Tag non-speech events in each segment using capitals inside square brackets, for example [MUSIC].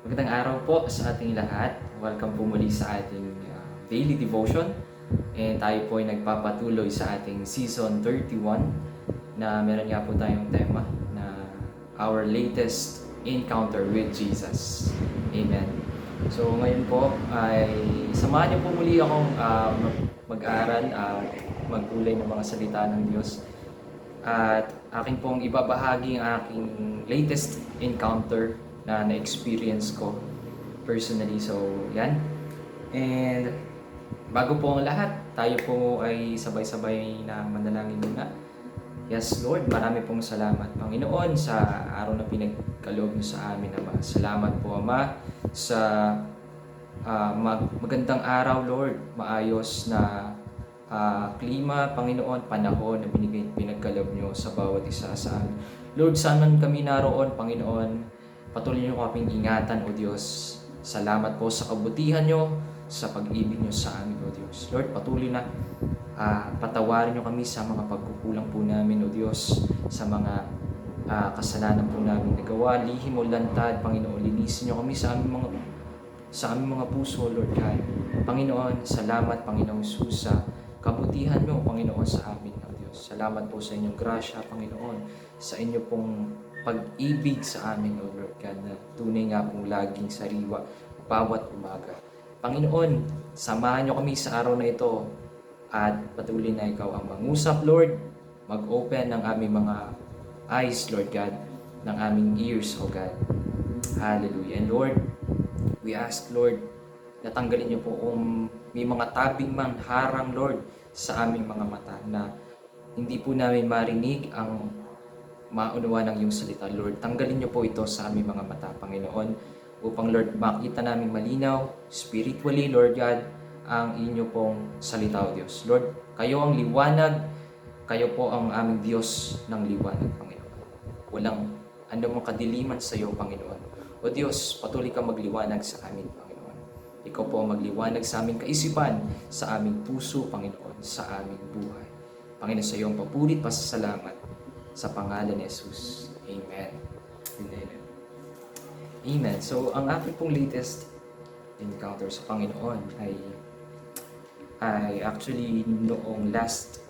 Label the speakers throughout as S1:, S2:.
S1: Magandang araw po sa ating lahat. Welcome po muli sa ating uh, daily devotion. And tayo po ay nagpapatuloy sa ating season 31 na meron nga po tayong tema na our latest encounter with Jesus. Amen. So ngayon po ay samahan niyo po muli akong uh, mag-aral at magkulay ng mga salita ng Diyos. At akin pong ibabahagi ang aking latest encounter na na-experience ko personally. So, yan. And bago po ang lahat, tayo po ay sabay-sabay na manalangin muna. Yes, Lord, marami pong salamat, Panginoon, sa araw na pinagkaloob niyo sa amin, Ama. Salamat po, Ama, sa ah, mag- magandang araw, Lord. Maayos na ah, klima, Panginoon, panahon na binigay pinagkaloob niyo sa bawat isa sa amin. Lord, saan man kami naroon, Panginoon, Patuloy niyo kaming ingatan, O Diyos. Salamat po sa kabutihan niyo, sa pag-ibig niyo sa amin, O Diyos. Lord, patuloy na ah, patawarin niyo kami sa mga pagkukulang po namin, O Diyos, sa mga ah, kasalanan po namin nagawa. Lihim o lantad, Panginoon, linisin niyo kami sa aming mga sa aming mga puso, Lord God. Panginoon, salamat, Panginoong Jesus, sa kabutihan niyo, Panginoon, sa amin, O Diyos. Salamat po sa inyong grasya, Panginoon, sa inyo pong pag-ibig sa amin, O Lord God, na tunay nga pong laging sariwa bawat umaga. Panginoon, samahan niyo kami sa araw na ito at patuloy na ikaw ang mangusap, Lord. Mag-open ng aming mga eyes, Lord God, ng aming ears, O God. Hallelujah. And Lord, we ask, Lord, natanggalin niyo po kung may mga tabing mang harang, Lord, sa aming mga mata na hindi po namin marinig ang maunawa ng iyong salita, Lord. Tanggalin niyo po ito sa aming mga mata, Panginoon, upang, Lord, makita namin malinaw, spiritually, Lord God, ang inyo pong salita, O Diyos. Lord, kayo ang liwanag, kayo po ang aming Diyos ng liwanag, Panginoon. Walang anumang kadiliman sa iyo, Panginoon. O Diyos, patuloy ka magliwanag sa amin, Panginoon. Ikaw po ang magliwanag sa aming kaisipan, sa aming puso, Panginoon, sa aming buhay. Panginoon, sa iyong papurit, pasasalamat sa pangalan ni Jesus. Amen. Amen. Amen. So, ang aking pong latest encounter sa Panginoon ay ay actually noong last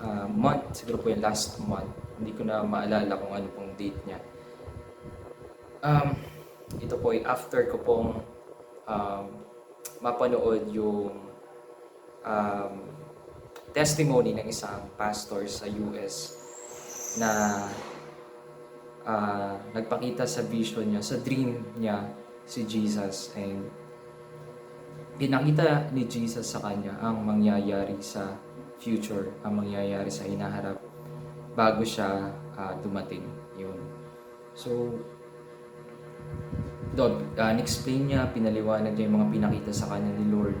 S1: uh, month, siguro po yung last month. Hindi ko na maalala kung ano pong date niya. Um, ito po ay after ko pong um, mapanood yung um, testimony ng isang pastor sa US na ah, nagpakita sa vision niya, sa dream niya si Jesus and pinakita ni Jesus sa kanya ang mangyayari sa future, ang mangyayari sa hinaharap bago siya ah, dumating. Yun. So, doon, uh, explain niya, pinaliwanag niya yung mga pinakita sa kanya ni Lord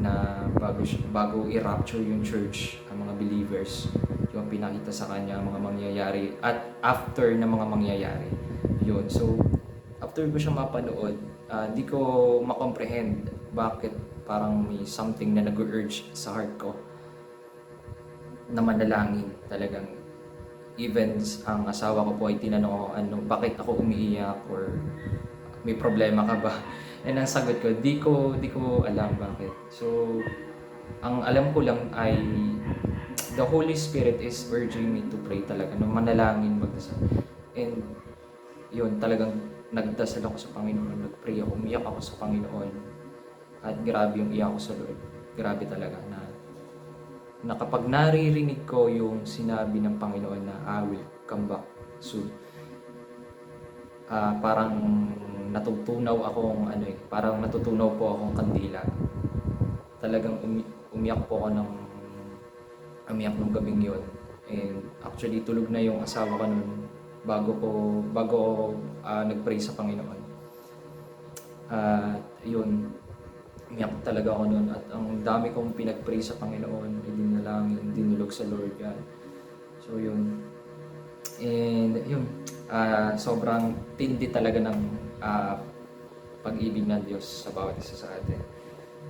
S1: na bago, bago i-rapture yung church, ang mga believers, yung pinakita sa kanya mga mangyayari at after na mga mangyayari. Yun. So, after ko siya mapanood, ah, hindi ko makomprehend bakit parang may something na nag-urge sa heart ko na manalangin talagang even ang asawa ko po ay tinanong ako ano, bakit ako umiiyak or may problema ka ba? [LAUGHS] And ang sagot ko, di ko, di ko alam bakit. So, ang alam ko lang ay the Holy Spirit is urging me to pray talaga, no, manalangin, magdasal. And yun, talagang nagdasal ako sa Panginoon, nagpray ako, umiyak ako sa Panginoon. At grabe yung iyak ko sa Lord. Grabe talaga na na kapag naririnig ko yung sinabi ng Panginoon na I will come back soon. Ah, parang natutunaw akong ano eh, parang natutunaw po akong kandila. Talagang umi- umiyak po ako ng umiyak nung gabing yon. And actually tulog na yung asawa ko noon bago ko bago ah, nagpray sa Panginoon. At yun, umiyak talaga ako noon at ang dami kong pinagpray sa Panginoon, idinalangin, dinulog sa Lord God. So yun. And yun, ah, sobrang tindi talaga ng ah, pag-ibig ng Diyos sa bawat isa sa atin.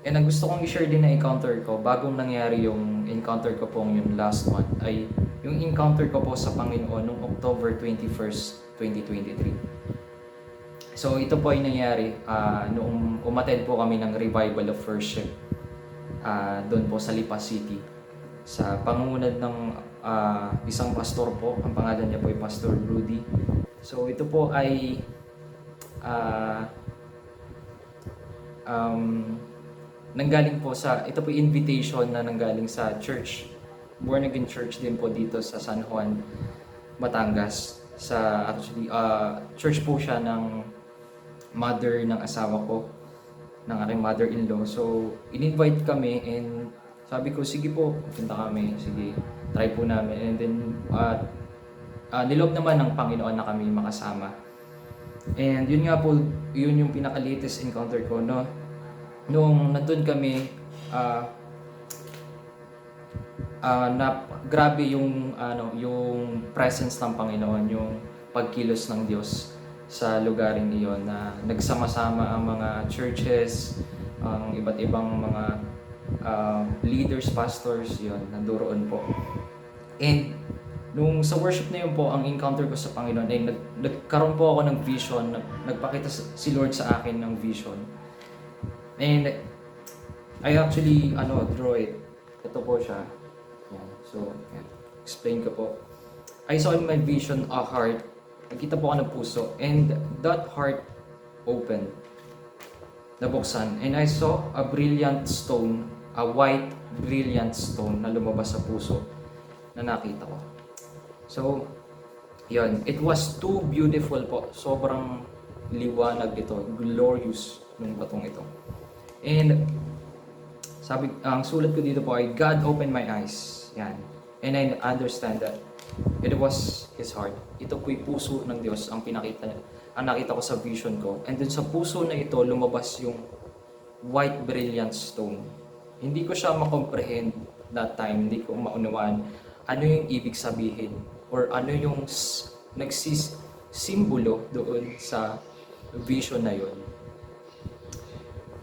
S1: And ang gusto kong i-share din na encounter ko, bagong nangyari yung encounter ko pong yung last month, ay yung encounter ko po sa Panginoon noong October 21st, 2023. So ito po ay nangyari ah, noong umattend po kami ng Revival of Worship ah, doon po sa Lipa City sa pangungunan ng ah, isang pastor po. Ang pangalan niya po ay Pastor Rudy. So ito po ay ah, um, nanggaling po sa, ito po invitation na nanggaling sa church. Born again church din po dito sa San Juan, Batangas. Sa actually, ah, church po siya ng mother ng asawa ko, ng aking mother-in-law. So, in-invite kami and sabi ko, sige po, punta kami, sige, try po namin. And then, uh, uh, nilob naman ng Panginoon na kami makasama. And yun nga po, yun yung pinaka-latest encounter ko, no? Nung nandun kami, ah, ah, na grabe yung ano, yung presence ng Panginoon, yung pagkilos ng Diyos sa lugaring iyon na nagsama-sama ang mga churches, ang iba't ibang mga ah, leaders, pastors, yon nandoon po. And nung sa worship na yun po, ang encounter ko sa Panginoon ay nag, nagkaroon po ako ng vision, nag, nagpakita si Lord sa akin ng vision. And I actually ano, draw it. Ito po siya. Yan. So, yan. explain ko po. I saw in my vision a heart. Nakita po ako ng puso. And that heart opened. Nabuksan. And I saw a brilliant stone, a white brilliant stone na lumabas sa puso na nakita ko. So, yun. It was too beautiful po. Sobrang liwanag ito. Glorious ng batong ito. And sabi, ang sulat ko dito po ay God opened my eyes. Yan. And I understand that it was His heart. Ito po'y puso ng Diyos ang pinakita niya. Ang nakita ko sa vision ko. And then sa puso na ito, lumabas yung white brilliant stone. Hindi ko siya makomprehend that time. Hindi ko maunawaan ano yung ibig sabihin or ano yung nagsis simbolo doon sa vision na yon.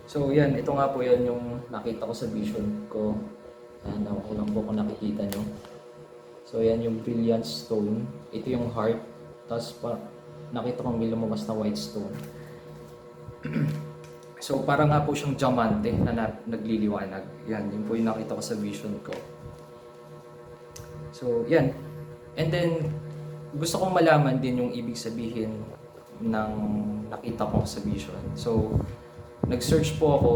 S1: So yan, ito nga po yan yung nakita ko sa vision ko. Yan, ako lang po kung nakikita nyo. So yan yung brilliant stone. Ito yung heart. Tapos pa, nakita ko may lumabas na white stone. [CLEARS THROAT] so para nga po siyang diamante na, na nagliliwanag. Yan, yun po yung nakita ko sa vision ko. So yan. And then, gusto kong malaman din yung ibig sabihin ng nakita ko sa vision. So, nag-search po ako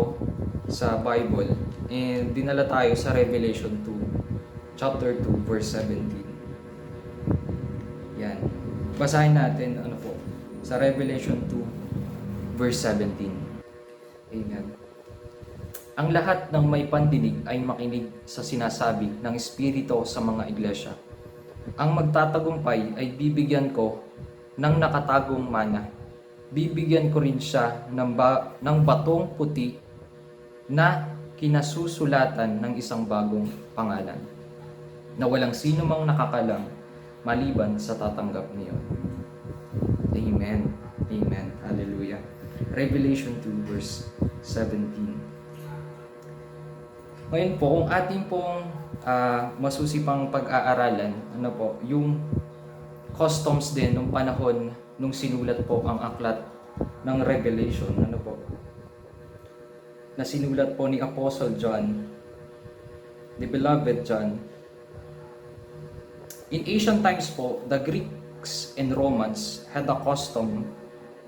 S1: sa Bible and dinala tayo sa Revelation 2, chapter 2, verse 17. Yan. Basahin natin, ano po, sa Revelation 2, verse 17. Amen. Ang lahat ng may pandinig ay makinig sa sinasabi ng Espiritu sa mga iglesia. Ang magtatagumpay ay bibigyan ko ng nakatagong mana. Bibigyan ko rin siya ng, ba- ng batong puti na kinasusulatan ng isang bagong pangalan na walang sino mang nakakalam maliban sa tatanggap niyo. Amen. Amen. Hallelujah. Revelation 2 verse 17. Ngayon po, kung ating pong ah, masusipang pag-aaralan, ano po, yung customs din nung panahon nung sinulat po ang aklat ng Revelation, ano po, na sinulat po ni Apostle John, the beloved John. In ancient times po, the Greeks and Romans had a custom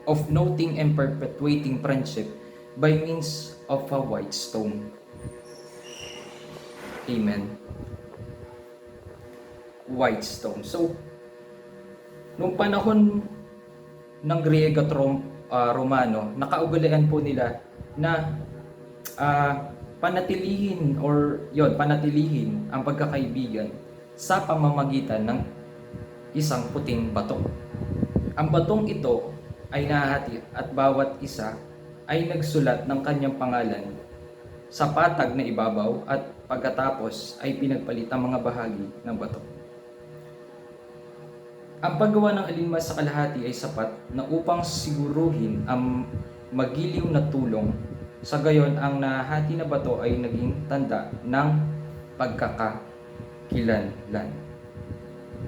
S1: of noting and perpetuating friendship by means of a white stone. Amen. White stone. So, nung panahon ng Griego at Rom, ah, Romano, nakaugalian po nila na ah, panatilihin or yon panatilihin ang pagkakaibigan sa pamamagitan ng isang puting bato. Ang batong ito ay nahati at bawat isa ay nagsulat ng kanyang pangalan sa patag na ibabaw at pagkatapos ay pinagpalit ang mga bahagi ng bato. Ang paggawa ng alinmas sa kalahati ay sapat na upang siguruhin ang magiliw na tulong. Sa gayon, ang nahati na bato ay naging tanda ng pagkakakilanlan.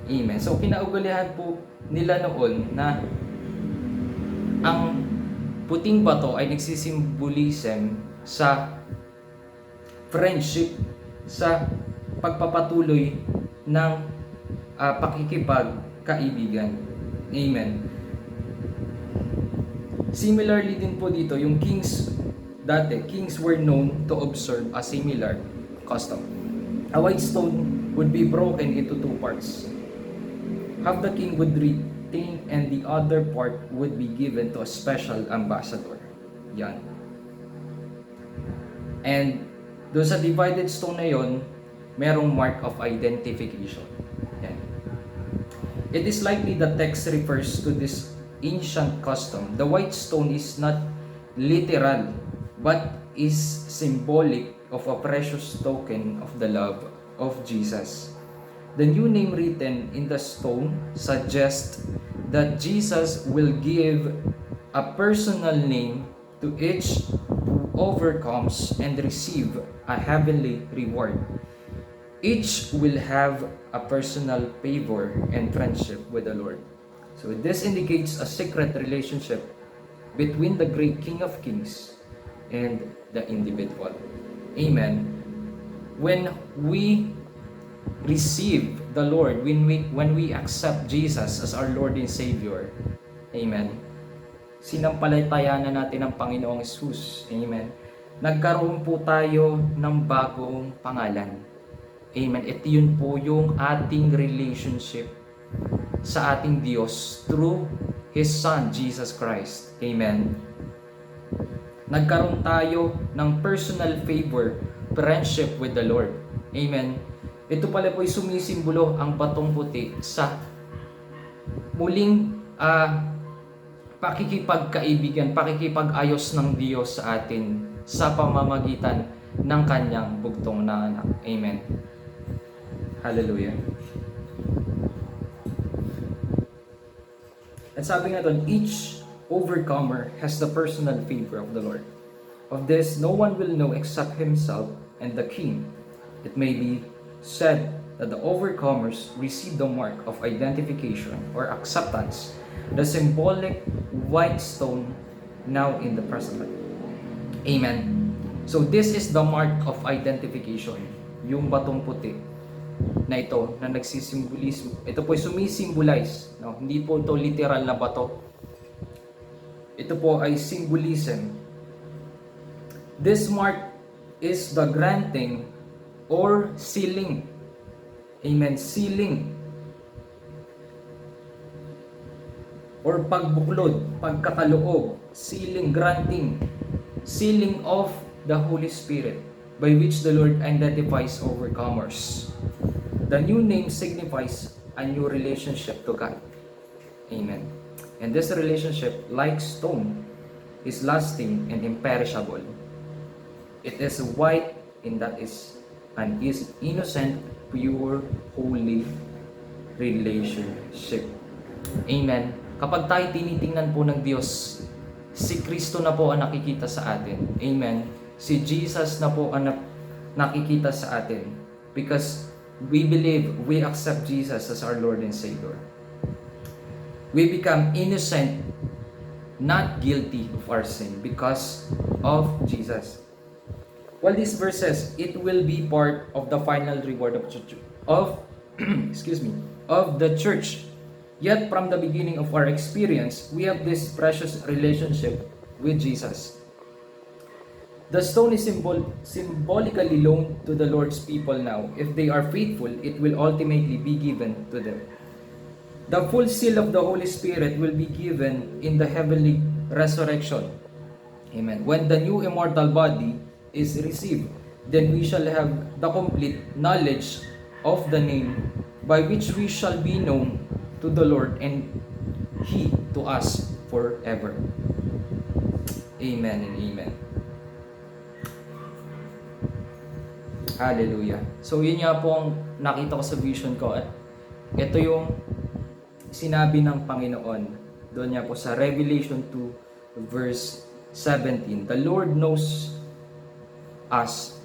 S1: Amen. So, kinaugalihan po nila noon na ang puting bato ay nagsisimbolism sa friendship, sa pagpapatuloy ng uh, pakikipagkaibigan. Amen. Similarly din po dito, yung kings dati, kings were known to observe a similar custom. A white stone would be broken into two parts. Half the king would retain and the other part would be given to a special ambassador. Yan. And doon sa divided stone na yon, merong mark of identification. It is likely the text refers to this ancient custom. The white stone is not literal but is symbolic of a precious token of the love of Jesus. The new name written in the stone suggests that Jesus will give a personal name to each who overcomes and receive a heavenly reward. Each will have a personal favor and friendship with the Lord. So this indicates a secret relationship between the great King of Kings and the individual. Amen. When we receive the Lord, when we when we accept Jesus as our Lord and Savior, Amen. Sinampalatayanan natin ang Panginoong Jesus. Amen. Nagkaroon po tayo ng bagong pangalan. Amen. Ito yun po yung ating relationship sa ating Diyos through His Son, Jesus Christ. Amen. Nagkaroon tayo ng personal favor, friendship with the Lord. Amen. Ito pala po ay sumisimbolo ang batong puti sa muling uh, pakikipagkaibigan, pakikipag-ayos ng Diyos sa atin sa pamamagitan ng kanyang bugtong na anak. Amen. Hallelujah. At sabi nga doon, each overcomer has the personal favor of the Lord. Of this, no one will know except himself and the king. It may be said that the overcomers receive the mark of identification or acceptance, the symbolic white stone now in the present. Amen. So this is the mark of identification, yung batong puti na ito na nagsisimbolize. Ito po ay sumisimbolize. No? Hindi po ito literal na bato. Ito po ay symbolism. This mark is the granting or sealing. Amen. Sealing. Or pagbuklod, pagkakaloob, sealing, granting, sealing of the Holy Spirit by which the Lord identifies overcomers. The new name signifies a new relationship to God. Amen. And this relationship, like stone, is lasting and imperishable. It is white and that is an innocent, pure, holy relationship. Amen. Kapag tayo tinitingnan po ng Diyos, si Kristo na po ang nakikita sa atin. Amen. Si Jesus na po ang nakikita sa atin. Because we believe, we accept Jesus as our Lord and Savior. We become innocent, not guilty of our sin because of Jesus. Well, this verse says, it will be part of the final reward of church, of [CLEARS THROAT] excuse me, of the church. Yet from the beginning of our experience, we have this precious relationship with Jesus. The stone is symbol, symbolically loaned to the Lord's people now. If they are faithful, it will ultimately be given to them. The full seal of the Holy Spirit will be given in the heavenly resurrection. Amen. When the new immortal body is received, then we shall have the complete knowledge of the name by which we shall be known to the Lord and He to us forever. Amen and amen. Hallelujah. So yun nga po ang nakita ko sa vision ko at ito yung sinabi ng Panginoon doon niya po sa Revelation 2 verse 17. The Lord knows us.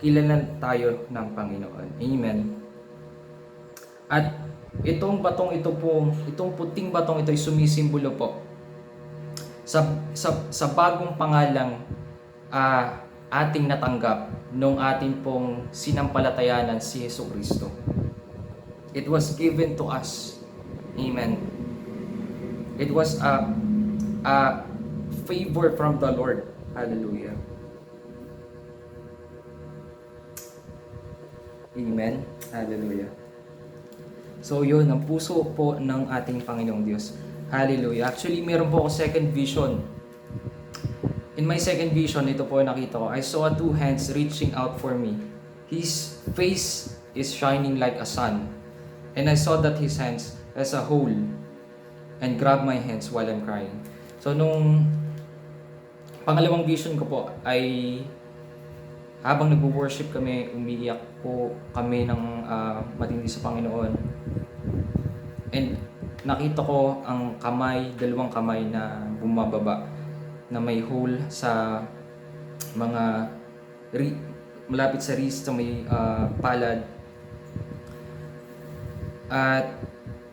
S1: Kilalan tayo ng Panginoon. Amen. At itong batong ito po, itong puting batong ito ay sumisimbolo po sa, sa, sa bagong pangalang ah, ating natanggap nung ating pong sinampalatayanan si Yeso Kristo. It was given to us. Amen. It was a, a favor from the Lord. Hallelujah. Amen. Hallelujah. So yun, ang puso po ng ating Panginoong Diyos. Hallelujah. Actually, meron po ako second vision. In my second vision, ito po yung nakita ko. I saw two hands reaching out for me. His face is shining like a sun. And I saw that his hands as a whole and grabbed my hands while I'm crying. So nung pangalawang vision ko po ay habang nagwo-worship kami, umiiyak po kami ng ah, matindi sa Panginoon. And nakita ko ang kamay, dalawang kamay na bumababa na may hole sa mga ri- malapit sa wrist sa may ah, palad. At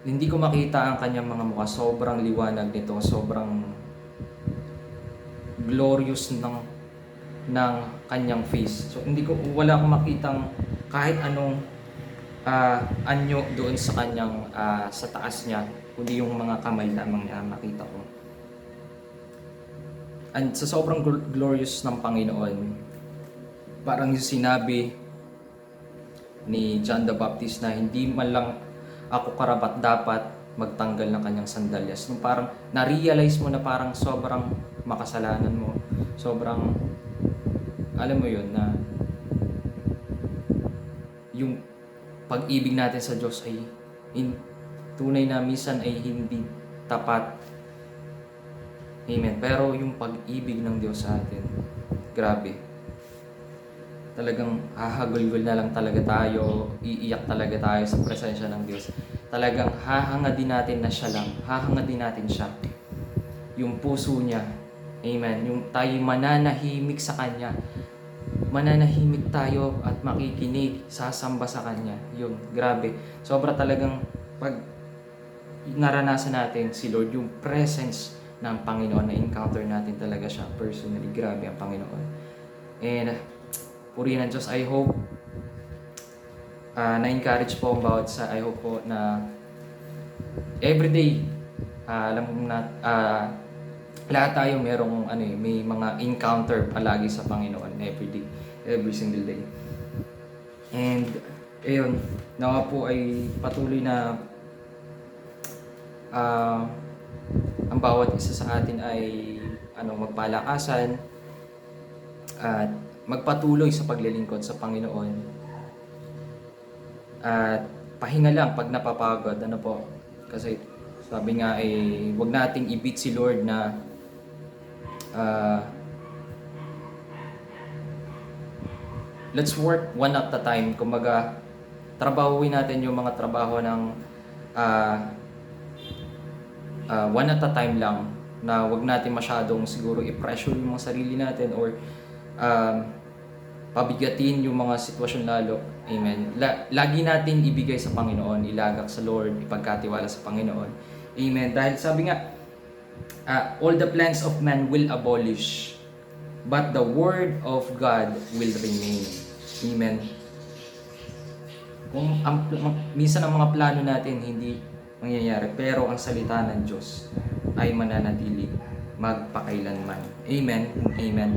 S1: hindi ko makita ang kanyang mga mukha. Sobrang liwanag nito. Sobrang glorious ng ng kanyang face. So hindi ko wala akong makitang kahit anong ah, anyo doon sa kanyang ah, sa taas niya, kundi yung mga kamay lamang na makita ko. And sa sobrang gl- glorious ng Panginoon, parang yung sinabi ni John the Baptist na hindi man lang ako karapat dapat magtanggal ng kanyang sandalyas. Nung parang na-realize mo na parang sobrang makasalanan mo, sobrang alam mo yun na yung pag-ibig natin sa Diyos ay in, tunay na minsan ay hindi tapat. Amen. Pero yung pag-ibig ng Diyos sa atin, grabe. Talagang hahagulgol na lang talaga tayo, iiyak talaga tayo sa presensya ng Diyos. Talagang hahanga din natin na siya lang, hahanga din natin siya. Yung puso niya, Amen. Yung tayo mananahimik sa Kanya. Mananahimik tayo at makikinig, sasamba sa Kanya. Yun, grabe. Sobra talagang pag naranasan natin si Lord, yung presence ng Panginoon, na encounter natin talaga siya personally. Grabe ang Panginoon. And, purihin ng Diyos, I hope ah, na-encourage po ang bawat sa, I hope po na everyday, ah, alam mo na, ah, lahat tayo merong ano eh, may mga encounter palagi sa Panginoon every day, every single day. And ayun, nawa po ay patuloy na ah, ang bawat isa sa atin ay ano magpalakasan at magpatuloy sa paglilingkod sa Panginoon. At pahinga lang pag napapagod, ano po. Kasi sabi nga eh, wag nating i-beat si Lord na uh, let's work one at a time. Kumbaga, trabahuin natin yung mga trabaho ng uh, uh, one at a time lang na wag natin masyadong siguro i-pressure yung mga sarili natin or um, pabigatin yung mga sitwasyon lalo. Amen. La- lagi natin ibigay sa Panginoon, ilagak sa Lord, ipagkatiwala sa Panginoon. Amen. Dahil sabi nga, uh, all the plans of man will abolish, but the word of God will remain. Amen. Kung ang, minsan ang mga plano natin hindi mangyayari, pero ang salita ng Diyos ay mananatili magpakailanman. Amen. Amen.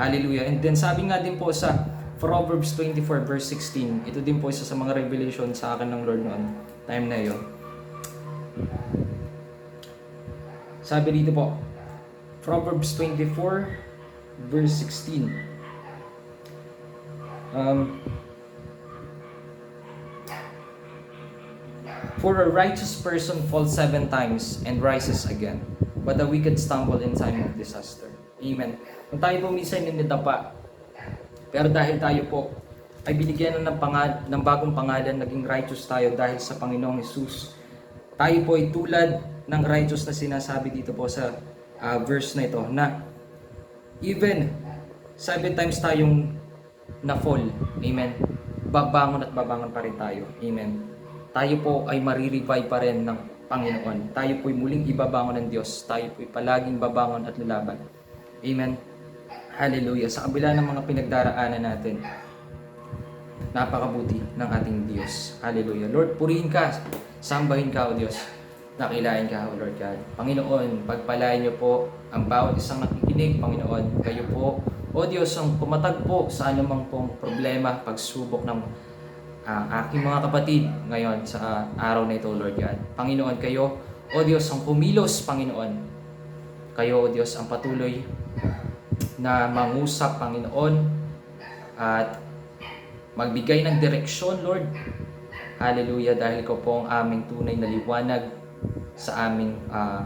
S1: Hallelujah. And then sabi nga din po sa Proverbs 24 verse 16, ito din po isa sa mga revelation sa akin ng Lord noon, time na yun. Sabi dito po, Proverbs 24 verse 16. Um, For a righteous person falls seven times and rises again, but the wicked stumble in time of disaster. Amen. Kung tayo po minsan ninidapa, pero dahil tayo po ay binigyan na ng, pangal- ng bagong pangalan, naging righteous tayo dahil sa Panginoong Jesus. Tayo po ay tulad ng righteous na sinasabi dito po sa ah, verse na ito na even seven times tayong na-fall. Amen. Babangon at babangon pa rin tayo. Amen. Tayo po ay marirevive pa rin ng Panginoon. Tayo po'y muling ibabangon ng Diyos. Tayo po'y palaging babangon at lalaban. Amen. Hallelujah. Sa kabila ng mga pinagdaraanan natin, napakabuti ng ating Diyos. Hallelujah. Lord, purihin ka. Sambahin ka, O Diyos. Nakilain ka, O Lord God. Panginoon, pagpalain niyo po ang bawat isang nakikinig, Panginoon. Kayo po, O Diyos, ang pumatag po sa anumang pong problema, pagsubok ng ah, aking mga kapatid ngayon sa araw na ito, Lord God. Panginoon, kayo, O Diyos, ang pumilos, Panginoon. Kayo, O Diyos, ang patuloy na mangusap, Panginoon, at magbigay ng direksyon, Lord. Hallelujah, dahil ko po ang aming tunay na liwanag sa aming ah,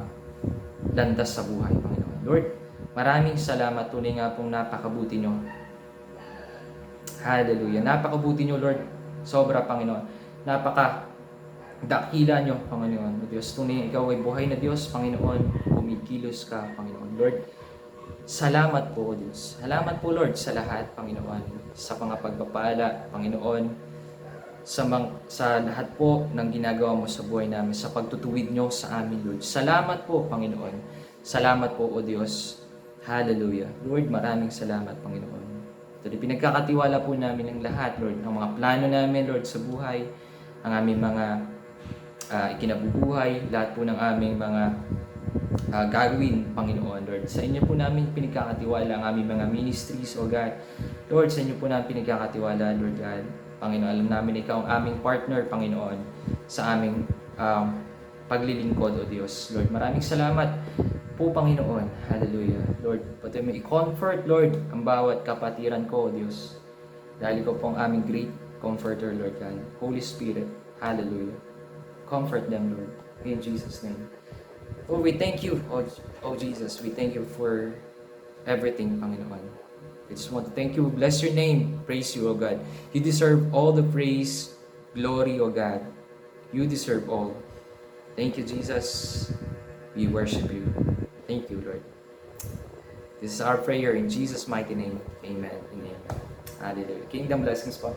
S1: landas sa buhay, Panginoon. Lord, maraming salamat. Tunay nga pong napakabuti nyo. Hallelujah. Napakabuti nyo, Lord. Sobra, Panginoon. Napaka dakila nyo, Panginoon. O Diyos, tunay ikaw ay buhay na Diyos, Panginoon. Kumikilos ka, Panginoon. Lord, salamat po, O Diyos. Salamat po, Lord, sa lahat, Panginoon. Sa mga pagpapala, Panginoon. Sa, mang, sa lahat po ng ginagawa mo sa buhay namin, sa pagtutuwid nyo sa amin, Lord. Salamat po, Panginoon. Salamat po, O Diyos. Hallelujah. Lord, maraming salamat, Panginoon. Ito pinagkakatiwala po namin ang lahat, Lord. Ang mga plano namin, Lord, sa buhay. Ang aming mga ah, ikinabubuhay. Lahat po ng aming mga ah, gagawin, Panginoon, Lord. Sa inyo po namin pinagkakatiwala ang aming mga ministries, O God. Lord, sa inyo po namin pinagkakatiwala, Lord God. Panginoon, alam namin ikaw ang aming partner, Panginoon, sa aming um, paglilingkod, O Diyos. Lord, maraming salamat po, Panginoon. Hallelujah. Lord, pati mo i-comfort, Lord, ang bawat kapatiran ko, Diyos. Dahil ko po ang aming great comforter, Lord God. Holy Spirit. Hallelujah. Comfort them, Lord. In Jesus' name. Oh, we thank you, oh, oh Jesus. We thank you for everything, Panginoon. We just want to thank you. Bless your name. Praise you, O God. You deserve all the praise, glory, O God. You deserve all. Thank you, Jesus. We worship you. Thank you, Lord. This is our prayer in Jesus' mighty name. Amen and amen. Hallelujah. Kingdom blessings po.